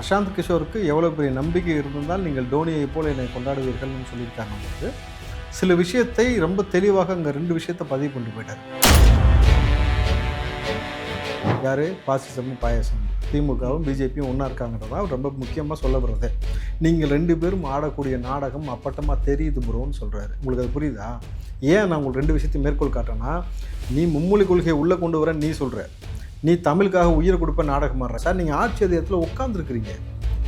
பிரசாந்த் கிஷோருக்கு எவ்வளோ பெரிய நம்பிக்கை இருந்திருந்தால் நீங்கள் டோனியை போல என்னை கொண்டாடுவீர்கள்னு சொல்லியிருக்காங்க போது சில விஷயத்தை ரொம்ப தெளிவாக அங்கே ரெண்டு விஷயத்தை பதிவு கொண்டு போயிட்டார். யார்? பாசிசமும் பாயசமும். திமுகவும் பிஜேபியும் ஒன்றா இருக்காங்கிறதா ரொம்ப முக்கியமாக சொல்லப்படுறது நீங்கள் ரெண்டு பேரும் ஆடக்கூடிய நாடகம் அப்பட்டமாக தெரியுது ப்ரோன்னு சொல்கிறாரு உங்களுக்கு அது புரியுதா? ஏன் நான் உங்களுக்கு ரெண்டு விஷயத்தையும் மேற்கோள் காட்டுறேன்னா நீ மும்மொழி கொள்கையை உள்ளே கொண்டு வரேன்னு நீ சொல்கிற நீ தமிழுக்காக உயிரை கொடுப்ப நாடகம் ஆடுற சார் நீங்கள் ஆட்சி அதிகாரத்தில் உட்காந்துருக்கிறீங்க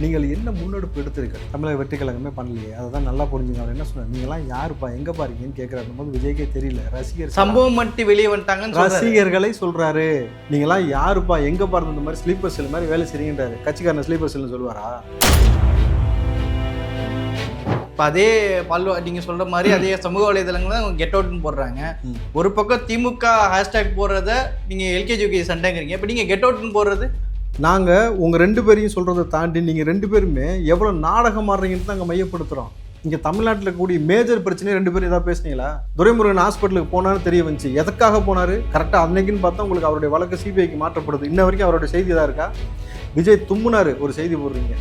நீங்கள் என்ன முன்னெடுப்பு எடுத்திருக்க தமிழக வெற்றி கழகமே பண்ணலையே அதை தான் நல்லா புரிஞ்சுங்க. அவர் என்ன சொன்னார்? நீங்களாம் யாருப்பா எங்கே பாருங்கன்னு கேட்குறாரு போது விஜய்க்கே தெரியல ரசிகர் சம்பவம் மட்டும் வெளியே வந்துட்டாங்கன்னு சொல்றாரு. ரசிகர்களை சொல்றாரு. நீங்களாம் யாருப்பா எங்க பாருங்க இந்த மாதிரி ஸ்லீப்பர் செல் மாதிரி வேலை செய்றீங்கன்றாரு. கட்சிக்காரன் ஸ்லீப்பர் செல்னு சொல்லுவாரா? இப்ப அதே பல்வ நீங்க சொல்ற மாதிரி அதே சமூக வலைதளங்கள்ல கெட் அவுட்னு போடுறாங்க. ஒரு பக்கம் திமுக ஹேஷ்டேக் போடுறத நீங்க எல்கேஜி யூகேஜி சண்டைங்கிறீங்க. இப்ப நீங்க கெட் அவுட்னு போடுறது? நாங்க உங்க ரெண்டு பேரையும் சொல்றதை தாண்டி நீங்க ரெண்டு பேருமே எவ்வளவு நாடகம் ஆடுறீங்கன்னு தான் அங்க மையப்படுத்துறோம். இங்க தமிழ்நாட்டில் கூடிய மேஜர் பிரச்சனை ரெண்டு பேரும் ஏதாவது பேசுனீங்களா? துரைமுருகன் ஹாஸ்பிட்டலுக்கு போனான்னு தெரிய வந்துச்சு. எதுக்காக போனாரு? கரெக்டா அன்னைக்குன்னு பார்த்தா உங்களுக்கு அவருடைய வழக்கு சிபிஐக்கு மாற்றப்படுது. இன்ன வரைக்கும் அவருடைய செய்தி தான் இருக்கா? விஜய் தும்முனாரு ஒரு செய்தி போடுறீங்க.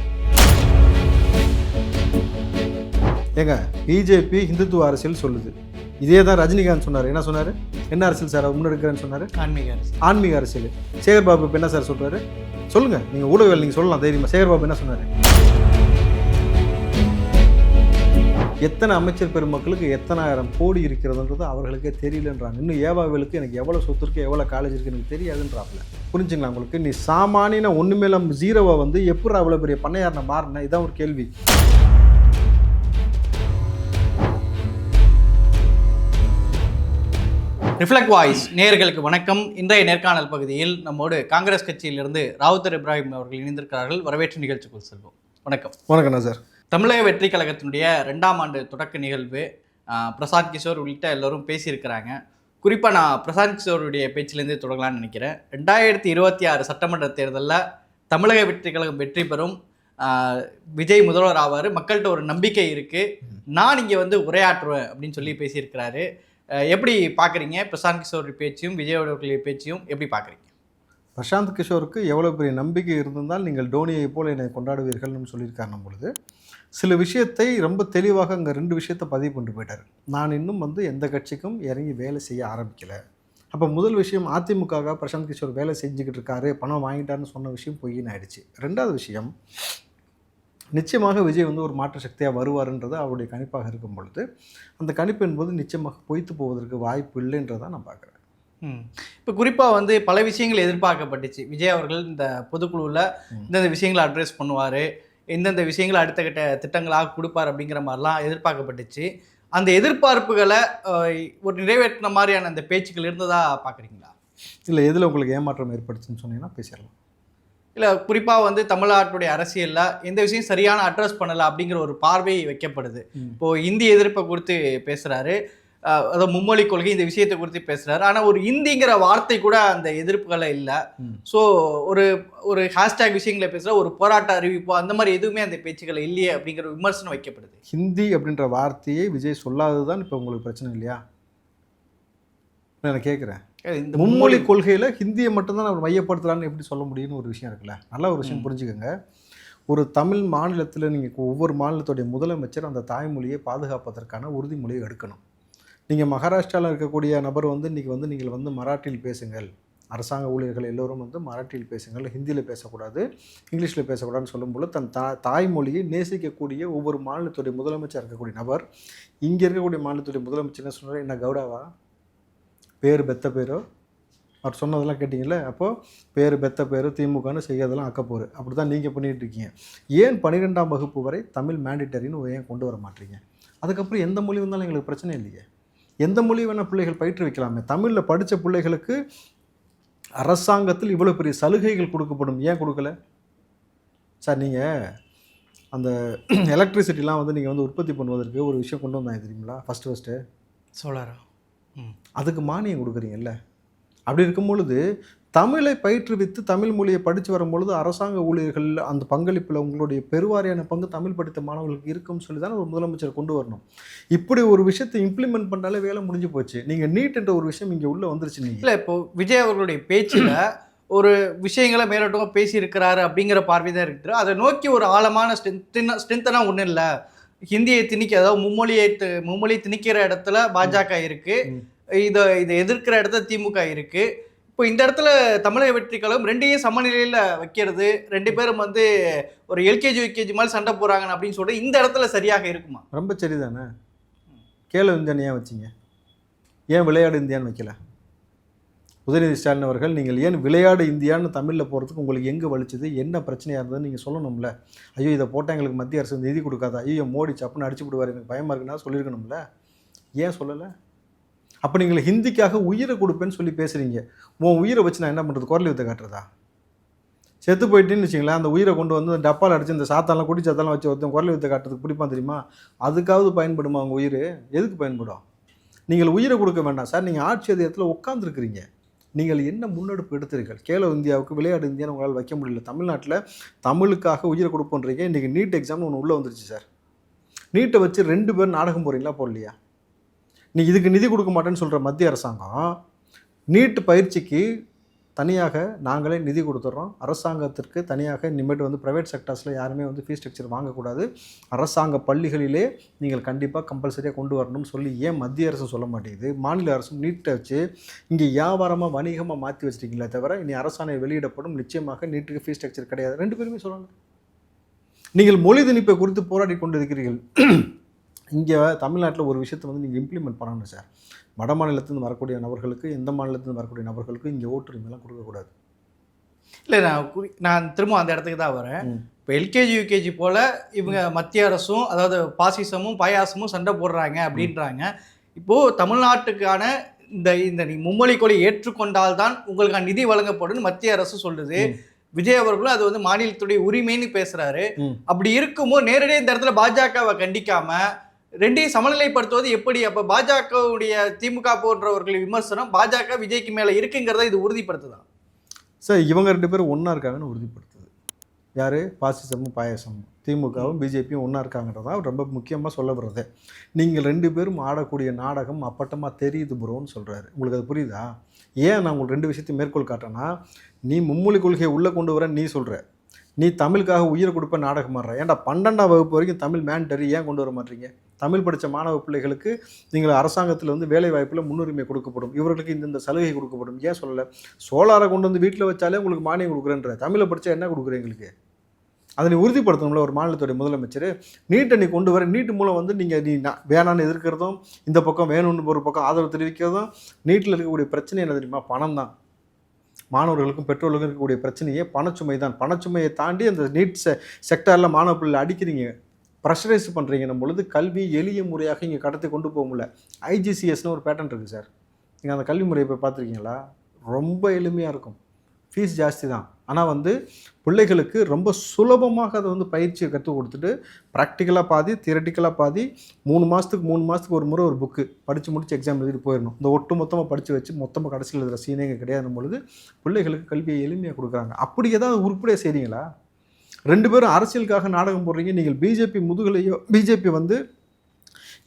ஏங்க பிஜேபி இந்துத்துவ அரசியல் சொல்லுது. இதே தான் ரஜினிகாந்த் சொன்னார். என்ன சொன்னார்? என்ன அரசியல் சார் முன்னெடுக்கிறேன்னு சொன்னார்? ஆன்மீக அரசு ஆன்மீக அரசியல். சேகர் பாபு இப்ப என்ன சார் சொல்றாரு? சொல்லுங்க நீங்க ஊடகங்கள் நீங்க சொல்லலாம் தைரியமா. சேகர் பாபு என்ன சொன்னாரு? எத்தனை அமைச்சர் பெருமக்களுக்கு எத்தனாயிரம் கோடி இருக்கிறதுன்றது அவர்களுக்கே தெரியலன்றாங்க. இன்னும் ஏவாவேலுக்கு எனக்கு எவ்வளோ சொத்து இருக்கு எவ்வளோ காலேஜ் இருக்கு எனக்கு தெரியாதுன்றாப்ல புரிஞ்சுங்களா உங்களுக்கு? நீ சாமானியன ஒன்றுமே இல்லாம ஜீரோவை வந்து எப்படி அவ்வளோ பெரிய பண்ணையாரனை மாறின? இதான் ஒரு கேள்வி. ரிஃப்ளெக்ட் வாய்ஸ் நேயர்களுக்கு வணக்கம். இன்றைய நேர்காணல் பகுதியில் நம்மோடு காங்கிரஸ் கட்சியிலிருந்து ராவுத்தர் இப்ராஹிம் அவர்கள் இணைந்திருக்கிறார்கள். வரவேற்று நிகழ்ச்சிக்குள் செல்வோம். வணக்கம். வணக்கண்ணா சார். தமிழக வெற்றி கழகத்தினுடைய ரெண்டாம் ஆண்டு தொடக்க நிகழ்வு பிரசாந்த் கிஷோர் உள்ளிட்ட எல்லோரும் பேசியிருக்கிறாங்க. குறிப்பாக நான் பிரசாந்த் கிஷோருடைய பேச்சிலேருந்தே தொடங்கலாம்னு நினைக்கிறேன். ரெண்டாயிரத்தி இருபத்தி ஆறு சட்டமன்ற தேர்தலில் தமிழக வெற்றி கழகம் வெற்றி பெறும் விஜய் முதல்வர் ஆவார். மக்கள்கிட்ட ஒரு நம்பிக்கை இருக்குது நான் இங்கே வந்து உரையாற்றுவேன் அப்படின்னு சொல்லி பேசியிருக்கிறாரு. எப்படி பார்க்குறீங்க பிரசாந்த் கிஷோர் பேச்சையும் விஜய் பேச்சையும் எப்படி பார்க்குறீங்க பிரசாந்த் கிஷோருக்கு எவ்வளோ பெரிய நம்பிக்கை இருந்திருந்தால் நீங்கள் டோனியை போல் என்னை கொண்டாடுவீர்கள்னு சொல்லியிருக்காங்க பொழுது. சில விஷயத்தை ரொம்ப தெளிவாக அங்கே ரெண்டு விஷயத்தை பதிவு பண்ணிட்டு போயிட்டார். நான் இன்னும் வந்து எந்த கட்சிக்கும் இறங்கி வேலை செய்ய ஆரம்பிக்கலை. அப்போ முதல் விஷயம் அதிமுகவாக பிரசாந்த் கிஷோர் வேலை செஞ்சுக்கிட்டு இருக்காரு பணம் வாங்கிட்டாருன்னு சொன்ன விஷயம் பொய்ன்னு ஆயிடுச்சு. ரெண்டாவது விஷயம் நிச்சயமாக விஜய் வந்து ஒரு மாற்று சக்தியாக வருவாருன்றது அவருடைய கணிப்பாக இருக்கும் பொழுது அந்த கணிப்பு என்பது நிச்சயமாக பொய்த்து போவதற்கு வாய்ப்பு இல்லைன்றதை நான் பார்க்குறேன். இப்போ குறிப்பாக வந்து பல விஷயங்கள் எதிர்பார்க்கப்பட்டுச்சு. விஜய் அவர்கள் இந்த பொதுக்குழுவில். இந்தந்த விஷயங்களை அட்ரஸ் பண்ணுவார் எந்தெந்த விஷயங்களை அடுத்த கட்ட திட்டங்களாக கொடுப்பார் அப்படிங்கிற மாதிரிலாம் எதிர்பார்க்கப்பட்டுச்சு. அந்த எதிர்பார்ப்புகளை ஒரு நிறைவேற்றின மாதிரியான அந்த பேச்சுக்கள் இருந்ததா பார்க்குறீங்களா? இல்லை எதில் உங்களுக்கு ஏமாற்றம் ஏற்பட்டுச்சுன்னு சொன்னீங்கன்னா பேசிடலாம் இல்லை குறிப்பாக வந்து தமிழ்நாட்டுடைய அரசியலில் எந்த விஷயம் சரியான அட்ரஸ் பண்ணலை அப்படிங்கிற ஒரு பார்வை வைக்கப்படுது. இப்போது இந்தி எதிர்ப்பை குறித்து பேசுகிறாரு அதாவது மும்மொழி கொள்கை இந்த விஷயத்தை குறித்து பேசுகிறாரு ஆனால் ஒரு இந்திங்கிற வார்த்தை கூட அந்த எதிர்ப்புகளை இல்லை. ஸோ ஒரு ஒரு ஹேஷ்டேக் விஷயங்களை பேசுகிற ஒரு போராட்ட அறிவிப்போ அந்த மாதிரி எதுவுமே அந்த பேச்சுக்கள் இல்லையே அப்படிங்கிற விமர்சனம் வைக்கப்படுது. ஹிந்தி அப்படின்ற வார்த்தையை விஜய் சொல்லாதது தான் இப்போ உங்களுக்கு பிரச்சனை இல்லையா? நான் கேட்குறேன் இந்த மும்மொழி கொள்கையில் ஹிந்தியை மட்டும்தான் அவர் மையப்படுத்துறான்னு எப்படி சொல்ல முடியும்னு ஒரு விஷயம் இருக்குல்ல? நல்ல ஒரு விஷயம். புரிஞ்சுக்கோங்க. ஒரு தமிழ் மாநிலத்தில் நீங்கள் ஒவ்வொரு மாநிலத்துடைய முதலமைச்சர் அந்த தாய்மொழியை பாதுகாப்பதற்கான உறுதிமொழியை எடுக்கணும். நீங்கள் மகாராஷ்டிராவில் இருக்கக்கூடிய நபர் வந்து இன்றைக்கி வந்து நீங்கள் வந்து மராட்டியில் பேசுங்கள். அரசாங்க ஊழியர்கள் எல்லோரும் வந்து மராட்டியில் பேசுங்கள். ஹிந்தியில் பேசக்கூடாது இங்கிலீஷில் பேசக்கூடாதுன்னு சொல்லும்போது தன் தா தாய்மொழியை நேசிக்கக்கூடிய ஒவ்வொரு மாநிலத்துடைய முதலமைச்சர் இருக்கக்கூடிய நபர் இங்கே இருக்கக்கூடிய மாநிலத்துடைய முதலமைச்சர் என்ன சொன்னார் என்ன கவுடாவா பேர் பெத்த பேரோ? அவர் சொன்னதெல்லாம் கேட்டிங்கல்ல? அப்போது பேர் பெத்த பேர் திமுகன்னு செய்யறதெல்லாம் அக்கப்போர் அப்படி தான் நீங்கள் பண்ணிகிட்டு இருக்கீங்க. ஏன் பன்னிரெண்டாம் வகுப்பு வரை தமிழ் மேண்டிட்டரின்னு ஏன் கொண்டு வர மாட்டீங்க? அதுக்கப்புறம் எந்த மொழி வந்தாலும் எங்களுக்கு பிரச்சனை இல்லையே. எந்த மொழி வேணால் பிள்ளைகள் பயிற்றுவிக்கலாமே. தமிழில் படித்த பிள்ளைகளுக்கு அரசாங்கத்தில் இவ்வளோ பெரிய சலுகைகள் கொடுக்கப்படும். ஏன் கொடுக்கல? சார் நீங்கள் அந்த எலக்ட்ரிசிட்டிலாம் வந்து நீங்கள் வந்து உற்பத்தி பண்ணுவதற்கு ஒரு விஷயம் கொண்டு வந்தாங்க தெரியுங்களா? ஃபஸ்ட்டு ஃபஸ்ட்டு சோலாரா. அதுக்கு மானியம் கொடுக்குறீங்கல்ல? அப்படி இருக்கும் பொழுது தமிழை பயிற்றுவித்து தமிழ் மொழியை படித்து வரும்பொழுது அரசாங்க ஊழியர்கள் அந்த பங்களிப்பில் உங்களுடைய பெருவாரியான பங்கு தமிழ் படித்த மாணவர்களுக்கு இருக்கும்னு சொல்லி தானே ஒரு முதலமைச்சர் கொண்டு வரணும். இப்படி ஒரு விஷயத்தை இம்ப்ளிமெண்ட் பண்ணாலே வேலை முடிஞ்சு போச்சு. நீங்கள் நீட் என்ற ஒரு விஷயம் இங்கே உள்ளே வந்துருச்சு நீங்கள் இல்லை இப்போ விஜய் அவர்களுடைய பேச்சில் ஒரு விஷயங்களை மேலோட்டமாக பேசியிருக்கிறாரு அப்படிங்கிற பார்வை தான் இருக்குது. அதை நோக்கி ஒரு ஆழமான ஸ்ட்ரென்த் ஸ்ட்ரென்த்தனா ஒன்றும் இல்லை. ஹிந்தியை திணிக்க அதாவது மும்மொழியை மும்மொழி திணிக்கிற இடத்துல பாஜக இருக்கு. இதை இதை எதிர்க்கிற இடத்துல திமுக இருக்கு. இப்போ இந்த இடத்துல தமிழக வெற்றி கழகம் ரெண்டையும் சமநிலையில் வைக்கிறது. ரெண்டு பேரும் வந்து ஒரு எல்கேஜி யூகேஜி மாதிரி சண்டை போறாங்க அப்படின்னு சொல்லிட்டு இந்த இடத்துல சரியாக இருக்குமா? ரொம்ப சரிதானே? கேளு இந்தியான்னு ஏன் வச்சீங்க? ஏன் விளையாடு இந்தியான்னு வைக்கல? உதயநிதி ஸ்டாலின் அவர்கள் நீங்கள் ஏன் விளையாடு இந்தியான்னு தமிழில் போகிறதுக்கு உங்களுக்கு எங்கே வலிச்சது? என்ன பிரச்சனையாக இருந்ததுன்னு நீங்கள் சொல்லணும்ல. ஐயோ இதை போட்டால் எங்களுக்கு மத்திய அரசு நிதி கொடுக்காதா? ஐயோ மோடி சப்புன்னு அடிச்சு விடுவார். எனக்கு பயமாக இருக்குன்னா சொல்லியிருக்கணும்ல. ஏன் சொல்லலை? அப்போ நீங்கள் ஹிந்திக்காக உயிரை கொடுப்பேன்னு சொல்லி பேசுகிறீங்க உன் உயிரை வச்சு நான் என்ன பண்ணுறது குரல் வித்தை காட்டுறதா? செத்து போயிட்டேன்னு வச்சுங்களேன் அந்த உயிரை கொண்டு வந்து அந்த டப்பால் அடிச்சு இந்த சாத்தாலாம் குடி சாத்தாலாம் வச்சு ஒருத்தன் குரல் வித்தை காட்டுறதுக்கு பிடிப்பான் தெரியுமா? அதுக்காவது பயன்படுமா அவங்க உயிர்? எதுக்கு பயன்படும்? நீங்கள் உயிரை கொடுக்க வேண்டாம். சார் நீங்கள் ஆட்சி அதிகாரத்தில் உட்காந்துருக்குறீங்க நீங்கள் என்ன முன்னெடுப்பு எடுத்தீர்கள்? கேலோ இந்தியாவுக்கு விளையாடு இந்தியான்னு உங்களால் வைக்க முடியல. தமிழ்நாட்டில் தமிழுக்காக உயிரை கொடுப்போன்றீங்க. இன்றைக்கி நீட் எக்ஸாம்னு ஒன்று உள்ளே வந்துருச்சு சார் நீட்டை வச்சு ரெண்டு பேர் நாடகம் போகிறீங்களா போடலையா? நீ இதுக்கு நிதி கொடுக்க மாட்டேன்னு சொல்கிற மத்திய அரசாங்கம் நீட் பயிற்சிக்கு தனியாக நாங்களே நிதி கொடுத்துட்றோம். அரசாங்கத்திற்கு தனியாக இனிமேட்டு வந்து ப்ரைவேட் செக்டர்ஸில் யாருமே வந்து ஃபீஸ் ஸ்ட்ரக்சர் வாங்கக்கூடாது. அரசாங்க பள்ளிகளிலே நீங்கள் கண்டிப்பாக கம்பல்சரியாக கொண்டு வரணும்னு சொல்லி ஏன் மத்திய அரசு சொல்ல மாட்டேங்குது? மாநில அரசும் நீட்டை வச்சு இங்கே வியாபாரமாக வணிகமாக மாற்றி வச்சிருக்கீங்களே தவிர இனி அரசாணை வெளியிடப்படும். நிச்சயமாக நீட்டுக்கு ஃபீஸ் ஸ்ட்ரக்சர் கிடையாது. ரெண்டு பேருமே சொல்லணும் நீங்கள் மொழி திணிப்பை குறித்து போராடி கொண்டிருக்கிறீர்கள். இங்கே தமிழ்நாட்டில் ஒரு விஷயத்தை வந்து நீங்கள் இம்ப்ளிமெண்ட் பண்ணணும் சார் வட மாநிலத்திலிருந்து வரக்கூடிய நபர்களுக்கு எந்த மாநிலத்திலிருந்து வரக்கூடிய நபர்களுக்கு இங்கே ஓட்டுரிமைலாம் கொடுக்கக்கூடாது இல்லை நான் குறி- நான் திரும்ப அந்த இடத்துக்கு தான் வரேன். இப்போ எல்கேஜி யூகேஜி போல இவங்க மத்திய அரசும் அதாவது பாசிசமும் பாயாசமும் சண்டை போடுறாங்க அப்படின்றாங்க. இப்போ தமிழ்நாட்டுக்கான இந்த இந்த நீ மும்மொழி கொலை ஏற்றுக்கொண்டால்தான் உங்களுக்கான நிதி வழங்கப்படும் மத்திய அரசு சொல்லுது. விஜய் அவர்களும் அது வந்து மாநிலத்துடைய உரிமைன்னு பேசுறாரு. ம். அப்படி இருக்கும்போது நேரடியாக இந்த இடத்துல பாஜகவை கண்டிக்காம ரெண்டையும் சமநிலைப்படுத்துவது எப்படி? அப்போ பாஜகவுடைய திமுக போன்றவர்கள் விமர்சனம் பாஜக விஜய்க்கு மேலே இருக்குங்கிறத இது உறுதிப்படுத்துதான் சார் இவங்க ரெண்டு பேரும் ஒன்றா இருக்காங்கன்னு உறுதிப்படுத்துது. யார்? பாசிசமும் பாயசமும். திமுகவும் பிஜேபியும் ஒன்றா இருக்காங்கன்றதா ரொம்ப முக்கியமாக சொல்ல வர்றது. நீங்கள் ரெண்டு பேரும் ஆடக்கூடிய நாடகம் அப்பட்டமாக தெரியுது ப்ரோன்னு சொல்கிறாரு உங்களுக்கு அது புரியுதா? ஏன் நான் உங்களுக்கு ரெண்டு விஷயத்தையும் மேற்கோள் காட்டுறேன்னா நீ மும்மொழி கொள்கையை உள்ளே கொண்டு வர நீ சொல்கிற நீ தமிழுக்காக உயிரை கொடுப்ப நாடகம் ஆடுற. ஏன்டா பன்னெண்டாம் வகுப்பு வரைக்கும் தமிழ் மேண்டரி ஏன் கொண்டு வர மாட்டீங்க? தமிழ் படித்த மாணவ பிள்ளைகளுக்கு நீங்கள் அரசாங்கத்தில் வந்து வேலை வாய்ப்பில் முன்னுரிமை கொடுக்கப்படும். இவர்களுக்கு இந்த இந்த சலுகை கொடுக்கப்படும். ஏன் சொல்லலை? சோலாரை கொண்டு வந்து வீட்டில் வச்சாலே உங்களுக்கு மானியம் கொடுக்குறேன்ற. தமிழை படித்தா என்ன கொடுக்குறேன் எங்களுக்கு? அதை நீ உறுதிப்படுத்தணும்ல ஒரு மாநிலத்துடைய முதலமைச்சர். நீட்டை நீ கொண்டு வர நீட்டு மூலம் வந்து நீங்கள் நீ நான் வேணான்னு எதிர்க்கிறதும் இந்த பக்கம் வேணும்னு ஒரு பக்கம் ஆதரவு தெரிவிக்கிறதும் நீட்டில் இருக்கக்கூடிய பிரச்சனை என்ன தெரியுமா? பணம் தான் மாணவர்களுக்கும் பெற்றோர்களுக்கும் இருக்கக்கூடிய பிரச்சனையே பணச்சுமை தான். பணச்சுமையை தாண்டி அந்த நீட் செ செக்டாரில் மாணவ பிள்ளை அடிக்கிறீங்க ப்ரெஷரைஸ் பண்ணுறீங்கன்னும் பொழுது கல்வி எளிய முறையாக இங்கே கடத்தி கொண்டு போக முடியல. ஐஜிசிஎஸ்னு ஒரு பேட்டன் இருக்குது சார் நீங்கள் அந்த கல்வி முறையை போய் பார்த்துருக்கீங்களா? ரொம்ப எளிமையாக இருக்கும். ஃபீஸ் ஜாஸ்தி தான். ஆனால் வந்து பிள்ளைகளுக்கு ரொம்ப சுலபமாக அதை வந்து பயிற்சியை கற்றுக் கொடுத்துட்டு ப்ராக்டிக்கலாக பாதி தியரட்டிக்கலாக பாதி மூணு மாதத்துக்கு மூணு மாதத்துக்கு ஒரு முறை ஒரு புக்கு படித்து முடித்து எக்ஸாம் எழுதிட்டு போயிடணும் இந்த ஒட்டு மொத்தமாக படித்து வச்சு மொத்தமாக கடைசியில் எழுதுகிற சீனேங்க கிடையாது கிடையாதும் பொழுது பிள்ளைகளுக்கு கல்வியை எளிமையாக கொடுக்குறாங்க. அப்படி ஏதாவது உருப்படியாக செய்கிறீங்களா ரெண்டு பேரும் அரசியலுக்காக நாடகம் போடுறீங்க நீங்கள் பிஜேபி முதுகலையோ பிஜேபி வந்து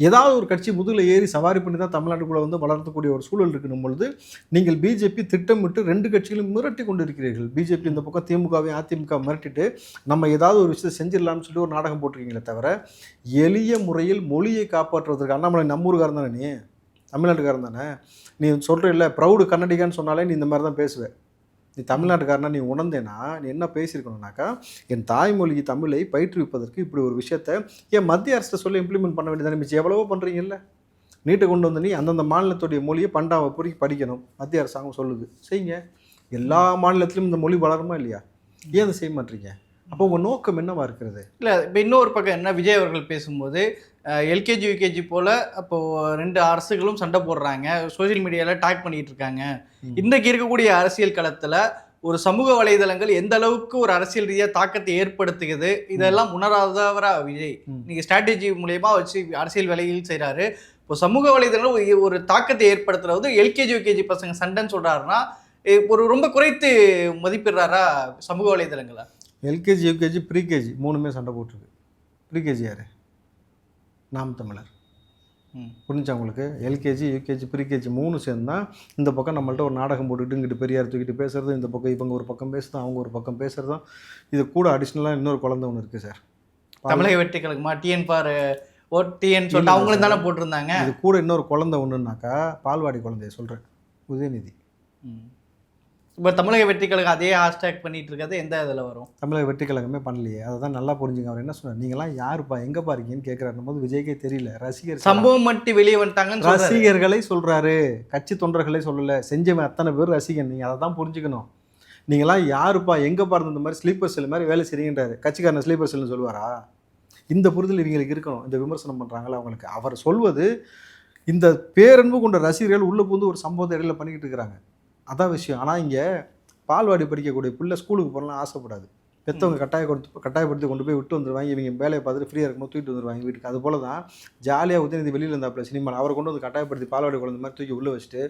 ஏதாவது ஒரு கட்சி முதுகில் ஏறி சவாரி பண்ணி தான் தமிழ்நாட்டுக்குள்ளே வந்து வளர்த்தக்கூடிய ஒரு சூழல் இருக்கணும் பொழுது நீங்கள் பிஜேபி திட்டமிட்டு ரெண்டு கட்சிகளும் மிரட்டி கொண்டு இருக்கிறீர்கள் பிஜேபி இந்த பக்கம் திமுகவையும் அதிமுக மிரட்டிட்டு நம்ம ஏதாவது ஒரு விஷயத்தை செஞ்சிடலாம்னு சொல்லி ஒரு நாடகம் போட்டிருக்கீங்களே தவிர எளிய முறையில் மொழியை காப்பாற்றுவதற்கு அண்ணாமலை நம்மூருக்காரன் தானே நீ? தமிழ்நாட்டுக்காரன் தானே? நீ சொல்கிற இல்லை ப்ரௌடு கன்னடிகான்னு சொன்னாலே நீ இந்த மாதிரி தான் பேசுவேன் நீ தமிழ்நாட்டுக்காரனா நீ உணர்ந்தேன்னா நீ என்ன பேசியிருக்கணும்னாக்கா என் தாய்மொழி தமிழை பயிற்றுவிப்பதற்கு இப்படி ஒரு விஷயத்தை ஏன் மத்திய அரசு சொல்லி இம்ப்ளிமெண்ட் பண்ண வேண்டியதானே மிச்சம். எவ்வளவோ பண்ணுறீங்கல்ல நீட்டை கொண்டு வந்து நீ அந்தந்த மாநிலத்துடைய மொழியை பண்டாவை வரைக்கும் படிக்கணும் மத்திய அரசாங்கம் சொல்லுது. செய்யுங்க. எல்லா மாநிலத்திலும் இந்த மொழி வளருமா இல்லையா? ஏன் அதை செய்ய மாட்டீங்க? அப்போ உங்கள் நோக்கம் என்னவா இருக்கிறது? இல்லை இப்போ இன்னொரு பக்கம் என்ன விஜய் அவர்கள் பேசும்போது எல்கேஜி யூகேஜி போல அப்போ ரெண்டு அரசுகளும் சண்டை போடுறாங்க. சோஷியல் மீடியாவில் டாக் பண்ணிட்டு இருக்காங்க. இன்றைக்கு இருக்கக்கூடிய அரசியல் களத்தில் ஒரு சமூக வலைதளங்கள் எந்த அளவுக்கு ஒரு அரசியல் ரீதியாக தாக்கத்தை ஏற்படுத்துகிறது இதெல்லாம் உணராதவரா விஜய்? ம். நீங்க ஸ்ட்ராட்டஜி மூலியமா வச்சு அரசியல் வேலையில் செய்றாரு. இப்போ சமூக வலைதளங்கள் ஒரு- தாக்கத்தை ஏற்படுத்துறது எல்கேஜி யூகேஜி பசங்க சண்டைன்னு சொல்றாருன்னா எ, ஒரு ரொம்ப குறைத்து மதிப்பிடுறாரா சமூக வலைதளங்களை? எல்கேஜி யூகேஜி ப்ரீகேஜி மூணுமே சண்டை போட்டிருக்கு. ப்ரீகேஜி யார்? நாம் தமிழர். ம். புரிஞ்சா உங்களுக்கு? எல்கேஜி யூகேஜி ப்ரீகேஜி மூணு சேர்ந்து இந்த பக்கம் நம்மள்ட்ட ஒரு நாடகம் போட்டுக்கிட்டு இங்கிட்டு பெரியார் தூக்கிட்டு பேசுறது இந்த பக்கம் இவங்க ஒரு பக்கம் பேசுறதும் அவங்க ஒரு பக்கம் பேசுறதும் இது கூட அடிஷ்னலாக இன்னொரு குழந்தை ஒன்று இருக்குது சார். தமிழக வெற்றி கழகமா டிஎன் பார். ஓ டிஎன் சொல்லிட்டு அவங்களும். தானே போட்டிருந்தாங்க. இது கூட இன்னொரு குழந்தை ஒன்றுனாக்கா பால்வாடி குழந்தைய சொல்கிறேன் உதயநிதி. இப்போ தமிழக வெற்றி கழகம் அதே ஹேஷ்டேக் பண்ணிட்டு இருக்கிறது எந்த இதில் வரும்? தமிழக வெற்றி கழகமே பண்ணலையே. அதை தான் நல்லா புரிஞ்சுங்க. அவர் என்ன சொன்னார்? நீங்களாம் யாருப்பா? எங்கப்பா இருக்கீங்கன்னு கேட்குறாரு போது விஜய்க்கே தெரியல. ரசிகர் சம்பவம் மட்டும் வெளியே வந்துட்டாங்கன்னு சொல்றாரு. ரசிகர்களை சொல்றாரு. கட்சி தொண்டர்களை சொல்லல. செஞ்சவன் அத்தனை பேர் ரசிகன். நீங்க அதை தான் புரிஞ்சுக்கணும். நீங்களாம் யாருப்பா? எங்கப்பா இருந்த மாதிரி ஸ்லீப்பர் செல் மாதிரி வேலை செய்றீங்கன்றாரு. கட்சிக்காரன் ஸ்லீப்பர் செல்னு சொல்லுவாரா? இந்த புரிதல் இவங்களுக்கு இருக்கணும். இந்த விமர்சனம் பண்றாங்களா அவங்களுக்கு? அவர் சொல்வது இந்த பேரன்பு கொண்ட ரசிகர்கள் உள்ள புகுந்து ஒரு சம்பவத்தை இடையில பண்ணிக்கிட்டு இருக்கிறாங்க. அதான் விஷயம். ஆனால் இங்கே பால்வாடி படிக்கக்கூடிய பிள்ளை ஸ்கூலுக்கு போகலாம் ஆசைப்படாது. பெற்றவங்க கட்டாய கொடுத்து கட்டாயப்படுத்தி கொண்டு போய் விட்டு வந்துருவாங்க. இவங்க வேலையை பார்த்துட்டு ஃப்ரீயாக இருக்கும்போது தூக்கிட்டு வந்துருவாங்க வீட்டுக்கு. அது போல தான் ஜாலியாக உதயநிதி வெளியில் இருந்தாப்புல சினிமாவில் அவரை கொண்டு வந்து கட்டாயப்படுத்தி பால்வாடி குழந்தை மாதிரி தூக்கி உள்ளே வச்சுட்டு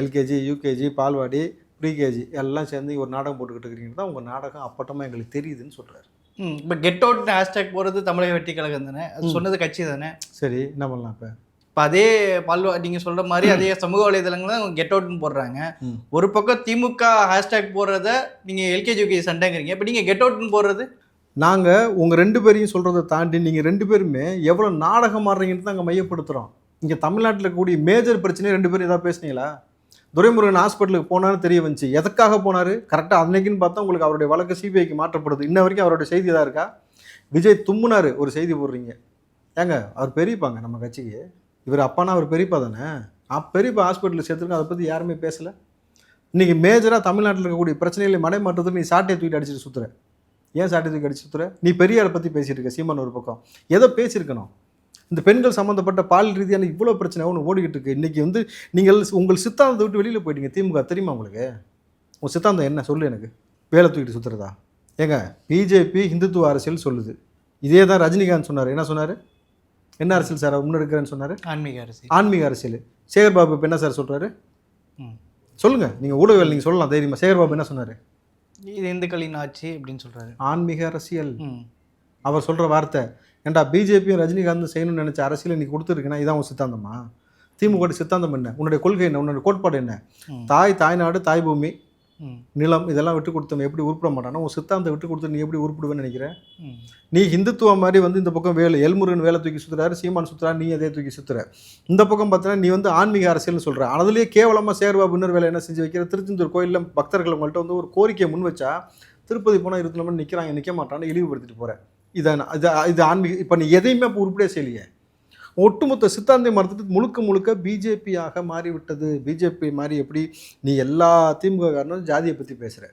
எல்கேஜி யூகேஜி பால்வாடி ப்ரீகேஜி எல்லாம் சேர்ந்து ஒரு நாடகம் போட்டுக்கிட்டு தான் உங்கள் நாடகம் அப்பட்டமாக எங்களுக்கு தெரியுதுன்னு சொல்கிறாரு ம். இப்போ கெட் அவுட் ஹேஷ்டேக் போகிறது தமிழக வெற்றி கழகம் தானே? சொன்னது கட்சி தானே? சரி என்ன பண்ணலாம் இப்போ? இப்போ அதே பல்வா நீங்கள் சொல்கிற மாதிரி அதே சமூக வலைதளங்கள் கெட் அவுட்னு போடுறாங்க. ஒரு பக்கம் திமுக ஹேஷ்டேக் போடுறத நீங்கள் எல்கேஜி யூகேஜி சண்டைங்கிறீங்க. இப்போ நீங்கள் கெட் அவுட்னு போடுறது? நாங்கள் உங்கள் ரெண்டு பேரையும் சொல்கிறத தாண்டி நீங்கள் ரெண்டு பேருமே எவ்வளோ நாடகம் ஆடுறீங்கன்னு தான் அங்கே மையப்படுத்துகிறோம் இங்கே தமிழ்நாட்டில் இருக்கக்கூடிய மேஜர் பிரச்சனை ரெண்டு பேரும் ஏதாவது பேசுனீங்களா? துரைமுருகன் ஹாஸ்பிட்டலுக்கு போனான்னு தெரிய வந்துச்சு. எதுக்காக போனார்? கரெக்டாக அன்னைக்குன்னு பார்த்தா உங்களுக்கு அவருடைய வழக்கு சிபிஐக்கு மாற்றப்படுது. இன்ன வரைக்கும் அவருடைய செய்தி தான் இருக்கா? விஜய் தும்முனாரு ஒரு செய்தி போடுறீங்க. ஏங்க அவர் பெரியப்பாங்க நம்ம கட்சிக்கு. இவர் அப்பானா அவர் பெரியப்பா தானே? பெரியப்பா ஹாஸ்பிட்டலில் சேர்த்துருக்கோம் அதை பற்றி யாருமே பேசலை. இன்னைக்கு மேஜராக தமிழ்நாட்டில் இருக்கக்கூடிய பிரச்சனைகளை மடைமாற்றத்துக்கு நீ சாட்டையை தூக்கிட்டு அடிச்சுட்டு சுற்றுற ஏன் சாட்டை தூக்கி அடிச்சு சுற்றுற நீ பெரியாரை பற்றி பேசிட்டு இருக்க சீமான் ஒரு பக்கம். எதை பேசியிருக்கணும்? இந்த பெண்கள் சம்மந்தப்பட்ட பால் ரீதியான இவ்வளோ பிரச்சனை ஒன்று ஓடிக்கிட்டு இருக்கு. இன்றைக்கி வந்து நீங்கள் உங்கள் சித்தாந்தத்தை விட்டு வெளியில் போயிட்டீங்க. திமுக தெரியுமா உங்களுக்கு? உங்கள் சித்தாந்தம் என்ன? சொல்லு எனக்கு. வேலை தூக்கிட்டு சுற்றுறதா ஏங்க பிஜேபி இந்துத்துவ அரசியல் சொல்லுது. இதே தான் ரஜினிகாந்த் சொன்னார். என்ன சொன்னார்? என்ன அரசியல் சார்? முன்னெடுக்கிறேன்னு சொன்னார்? ஆன்மீக அரசு ஆன்மீக அரசியல். சேகர் பாபு இப்போ என்ன சார் சொல்கிறாரு. சொல்லுங்கள் நீங்கள் ஊடகங்கள் நீங்கள் சொல்லலாம் தைரியமா. சேகர் பாபு என்ன சொன்னார்? இது இந்துக்களின் ஆட்சி அப்படின்னு சொல்கிறாரு ஆன்மீக அரசியல். அவர் சொல்கிற வார்த்தை ஏன்டா பிஜேபியும் ரஜினிகாந்தும் செய்யணும்னு நினச்ச அரசியல் நீ கொடுத்துருக்குன்னா இதான் உன் சித்தாந்தமா? திமுக சித்தாந்தம் என்ன? உன்னுடைய கொள்கை என்ன? உன்னுடைய கோட்பாடு என்ன. தாய் தாய்நாடு தாய் பூமி நிலம் இதெல்லாம் விட்டு கொடுத்தவன் எப்படி உருப்பிட மாட்டானோ? உன் சித்தாந்தம் விட்டு கொடுத்து நீ எப்படி உருப்பிடுவேன்னு நினைக்கிற ம். நீ ஹிந்துத்துவ மாதிரி வந்து இந்த பக்கம் வேலு எல்முருகன் வேலை தூக்கி சுற்றுறாரு சீமான் சுற்றுறா நீ அதே தூக்கி சுற்றுற இந்த பக்கம் பார்த்தீங்கன்னா நீ வந்து ஆன்மீக அரசியல்னு சொல்கிற அதுலேயே கேவலமாக சேர்பாபு இன்னொரு வேலை என்ன செஞ்சு வைக்கிற? திருச்செந்தூர் கோயிலில் பக்தர்கள் உங்கள்கிட்ட வந்து ஒரு கோரிக்கையை முன் வச்சா திருப்பதி போனால் இருபத்தி மணி நிற்கிறாங்க நிற்க மாட்டான்னு இழிவுபடுத்திட்டு போகிறேன் இதை நான் இது இது ஆன்மீக இப்போ நீ எதையுமே இப்போ உருப்படியாக செய்யலையே? ஒட்டுமொத்த சித்தாந்தை மறுத்துட்டு முழுக்க முழுக்க பிஜேபியாக மாறிவிட்டது. பிஜேபி மாதிரி எப்படி நீ எல்லா திமுக காரணம் ஜாதியை பற்றி பேசுகிற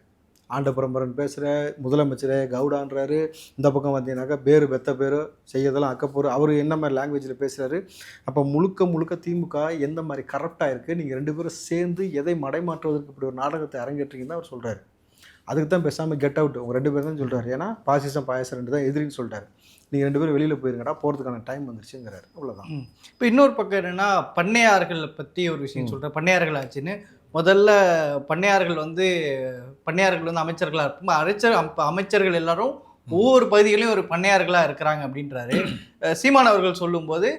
ஆண்ட பரம்பரன் பேசுகிற முதலமைச்சர் கவுடான்றாரு இந்த பக்கம் வந்தீங்கன்னாக்கா பேர் பெத்த பேர் செய்யறதெல்லாம் அக்கப்போர் அவர் என்ன மாதிரி லாங்குவேஜில் பேசுகிறாரு அப்போ முழுக்க முழுக்க திமுக எந்த மாதிரி கரப்டாக இருக்குது நீங்கள் ரெண்டு பேரும் சேர்ந்து எதை மடைமாற்றுவதற்கு இப்படி ஒரு நாடகத்தை அரங்கேற்றீங்கன்னு அவர் சொல்கிறாரு அதுக்கு தான் பேசாமல் கெட் அவுட் உங்கள் ரெண்டு பேரும் தான் சொல்கிறாரு ஏன்னா பாசிசம் பாயசம் ரெண்டு தான் எதிரின்னு சொல்லிட்டாரு நீங்கள் ரெண்டு பேரும் வெளியில் போயிருங்கடா போகிறதுக்கான டைம் வந்துருச்சுங்கிறாரு. அவ்வளோதான் இப்போ இன்னொரு பக்கம் என்னன்னா பண்ணையார்களை பற்றி ஒரு விஷயம் சொல்கிறேன் பண்ணையார்கள் ஆச்சுன்னு முதல்ல பண்ணையார்கள் வந்து பண்ணையார்கள் வந்து அமைச்சர்களாக இருக்கும் அமைச்சர் அமைச்சர்கள் எல்லாரும் ஒவ்வொரு பகுதிகளையும் ஒரு பண்ணையார்களாக இருக்கிறாங்க அப்படின்றாரு. சீமான் அவர்கள் சொல்லும்போது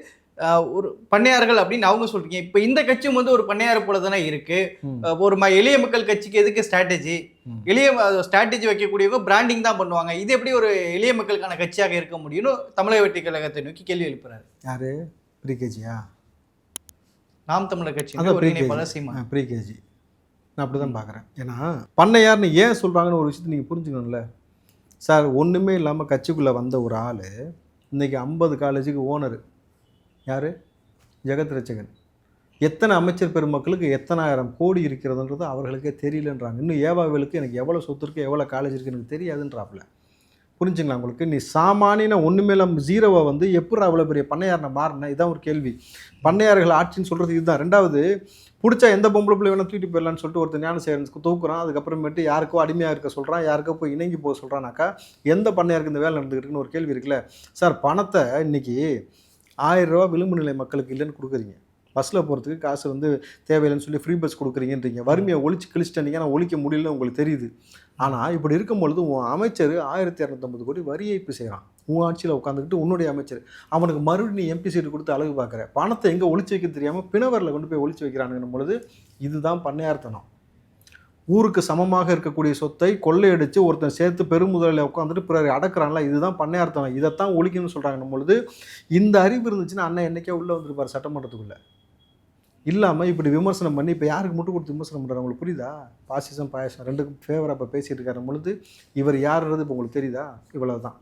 ஒரு பண்ணையார்கள் அப்படின்னு அவங்க சொல்றீங்க. இப்போ இந்த கட்சியும் வந்து ஒரு பண்ணையார் போல தானே இருக்கு ஒரு ம- எளிய மக்கள் கட்சிக்கு எதுக்கு ஸ்ட்ராட்டஜி. எளிய ஸ்ட்ராட்டஜி வைக்கக்கூடியவங்க பிராண்டிங் தான் பண்ணுவாங்க. இது எப்படி ஒரு எளிய மக்களுக்கான கட்சியாக இருக்க முடியும்னு தமிழக வெற்றி கழகத்தை நோக்கி கேள்வி எழுப்புறாரு. யார்? ப்ரீகேஜியா? நாம் தமிழர் கட்சி ஒருங்கிணைப்பாளர் சீமான். ப்ரீகேஜி. நான் அப்படி தான் பார்க்குறேன். ஏன்னா பண்ணையார்னு ஏன் சொல்கிறாங்கன்னு ஒரு விஷயத்தை நீங்கள் புரிஞ்சுக்கணும்ல. சார் ஒன்றுமே இல்லாமல் கட்சிக்குள்ளே வந்த ஒரு ஆள் இன்னைக்கு ஐம்பது காலேஜுக்கு ஓனர் யார்? ஜெகத் ரட்சகன். எத்தனை அமைச்சர் பெருமக்களுக்கு எத்தனாயிரம் கோடி இருக்கிறதுன்றது அவர்களுக்கே தெரியலன்றாங்க. இன்னும் ஏவாவிலுக்கு எனக்கு எவ்வளோ சொத்து இருக்குது எவ்வளோ காலேஜ் இருக்குது எனக்கு தெரியாதுன்றாப்புல. புரிஞ்சுங்களா உங்களுக்கு? நீ சாமானியன ஒன்றுமே இல்லாமல் ஜீரோவை வந்து எப்படி அவ்வளோ பெரிய பண்ணையாரனை மாறின? இதான் ஒரு கேள்வி. பண்ணையார்கள் ஆட்சின்னு சொல்கிறது இதுதான். ரெண்டாவது பிடிச்சா எந்த பொம்பளை பிள்ளை வேணால் தூக்கிட்டு போயிடலான்னு சொல்லிட்டு ஒருத்தர் ஞானசேகரனுக்கு தூக்குறான். அதுக்கப்புறமேட்டு யாருக்கோ அடிமையாக இருக்க சொல்கிறான் யாருக்கோ போய் இணங்கி போக சொல்கிறானாக்கா எந்த பண்ணையாருக்கு இந்த வேலை நடந்துக்கிட்டுன்னு ஒரு கேள்வி இருக்குல்ல. சார் பணத்தை இன்னைக்கு ஆயிரம் ரூபா விளிம்பு நிலை மக்களுக்கு இல்லைன்னு கொடுக்குறீங்க. பஸ்ஸில் போகிறதுக்கு காசு வந்து தேவையில்லைன்னு சொல்லி ஃப்ரீ பஸ் கொடுக்குறீங்கன்றீங்க. வறுமையை ஒழிச்சு கிழிச்சிட்டீங்க நான் ஒழிக்க முடியல உங்களுக்கு தெரியுது. ஆனால் இப்படி இருக்கும் பொழுது உன் அமைச்சர் ஆயிரத்தி இரநூத்தம்பது கோடி வரி ஏய்ப்பு செய்கிறான் உன் ஆட்சியில் உட்காந்துக்கிட்டு உன்னுடைய அமைச்சர். அவனுக்கு மறுபடியும் நீ எம்பி சீட்டு கொடுத்து அழகு பார்க்குற பணத்தை எங்கே ஒழிச்சு வைக்க தெரியாமல் பிணவரில் கொண்டு போய் ஒழிச்சு வைக்கிறானுங்கும் பொழுது இதுதான் பண்ணையார்த்தனம். ஊருக்கு சமமாக இருக்கக்கூடிய சொத்தை கொள்ளையடித்து ஒருத்தன் சேர்த்து பெருமுதலில் உட்காந்துட்டு பிறரை அடக்குறான்ல இதுதான் பண்ணையார்த்தனம். இதைத்தான் ஒழிக்கணும்னு சொல்கிறாங்க பொழுது இந்த அறிவு இருந்துச்சுன்னா அண்ணன் என்றைக்கே உள்ளே வந்திருப்பார் சட்டமன்றத்துக்குள்ளே. இல்லாமல் இப்படி விமர்சனம் பண்ணி இப்போ யாருக்கு மட்டும் கொடுத்து விமர்சனம் பண்ணுறாரு உங்களுக்கு புரியுதா? பாசிசம் பாயசம் ரெண்டுக்கும் ஃபேவராக இப்போ பேசிட்டு இருக்காரு பொழுது இவர் யாருன்றது இப்போ உங்களுக்கு தெரியுதா? இவ்வளோ தான்